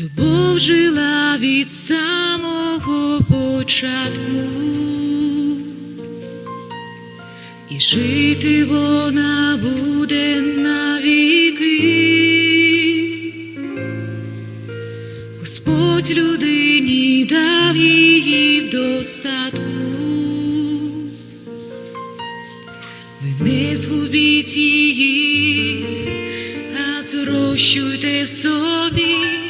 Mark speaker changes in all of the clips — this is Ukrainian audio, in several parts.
Speaker 1: Любов жила від самого початку, і жити вона буде навіки. Господь людині дав її в достатку. Ви не згубіть її, а зрощуйте в собі.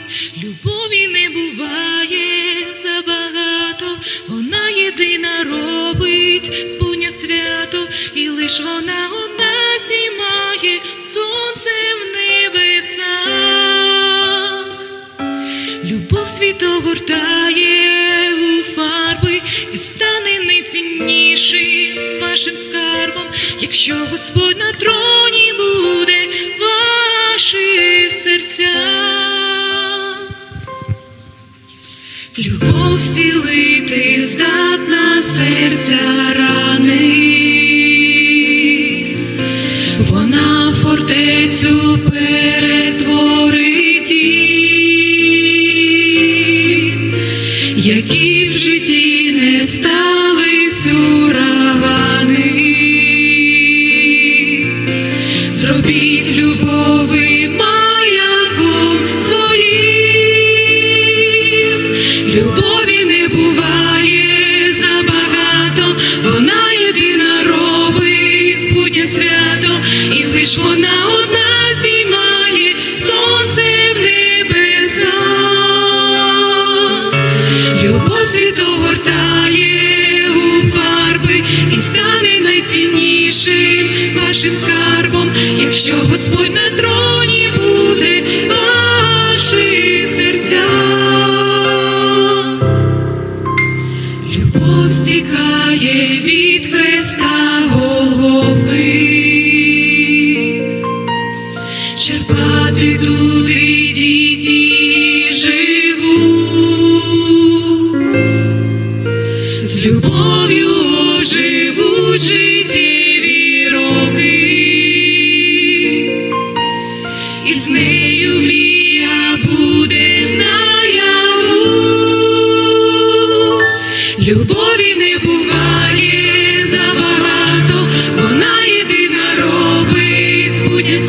Speaker 1: Любові не буває забагато, вона єдина робить спуня свято, і лиш вона одна сімає сонце в небеса. Любов світ огортає у фарби і стане найціннішим вашим скарбом, якщо Господь на троні Любов зцілити здатна серця рани, вона фортецю перетворить, які в житті не стались лиш вона одна знімає сонце в небеса. Любов світу гортає у фарби і стане найціннішим вашим скарбом, якщо Господь на троні любов'ю живуть життєві роки, і з нею мрія буде наяву. Любові не буває забагато, вона єдина робить спутнє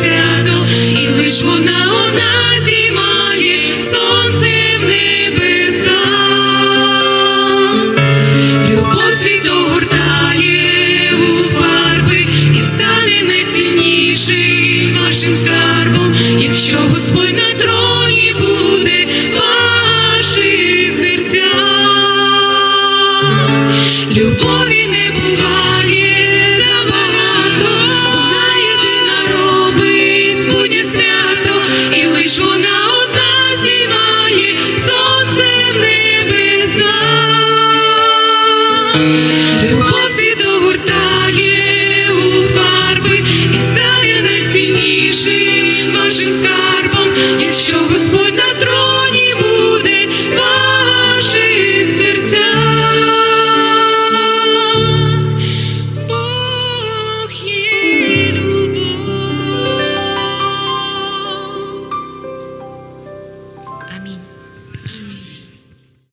Speaker 1: найціннішим вашим